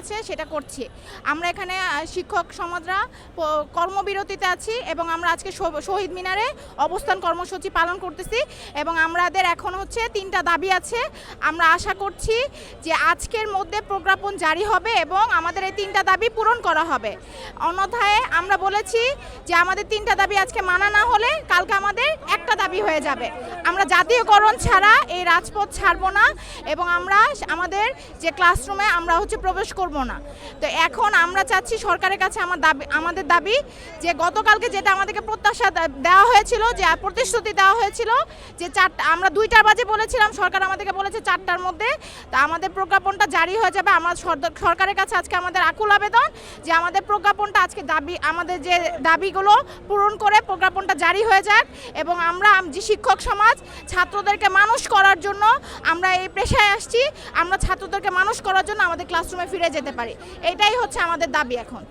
আছে, সেটা করছি। আমরা এখানে শিক্ষক সমাজরা কর্মবিরতিতে আছি এবং আমরা আজকে শহীদ মিনারে অবস্থান কর্মসূচি পালন করতেছি এবং আমাদের এখন হচ্ছে তিনটা দাবি আছে। আমরা আশা করছি যে আজকের মধ্যে প্রজ্ঞাপন জারি হবে এবং আমাদের এই তিনটা দাবি পূরণ করা হবে। অন্যথায় আমরা বলেছি যে আমাদের তিনটা দাবি আজকে মানা না হলে কালকে আমাদের একটা দাবি হয়ে যাবে। আমরা জাতীয়করণ ছাড়া এই রাজপথ ছাড়বো না এবং আমরা আমাদের যে ক্লাসরুমে আমরা হচ্ছে প্রবেশ করব না। তো এখন আমরা চাচ্ছি সরকারের কাছে আমার দাবি, আমাদের দাবি যে গতকালকে যেটা আমাদেরকে প্রত্যাশা দেওয়া হয়েছিল, যে প্রতিশ্রুতি দেওয়া হয়েছিল, যে চারটা, আমরা দুইটার বাজে বলেছিলাম, সরকার আমাদেরকে বলেছে চারটার মধ্যে। তা আমাদের প্রজ্ঞাপনটা জারি হয়ে যাবে। আমার সরকারের কাছে আজকে আমাদের আকুল আবেদন যে আমাদের প্রজ্ঞাপনটা আজকে দাবি, আমাদের যে দাবিগুলো পূরণ করে প্রজ্ঞাপনটা জারি হয়ে যাক এবং আমরা আম- যে শিক্ষক সমাজ, ছাত্রদেরকে মানুষ করার জন্য আমরা এই পেশায় আসছি, আমরা ছাত্রদেরকে মানুষ করার জন্য আমাদের ক্লাসরুমে ফিরে যেতে পারি। এটাই হচ্ছে আমাদের দাবি এখন।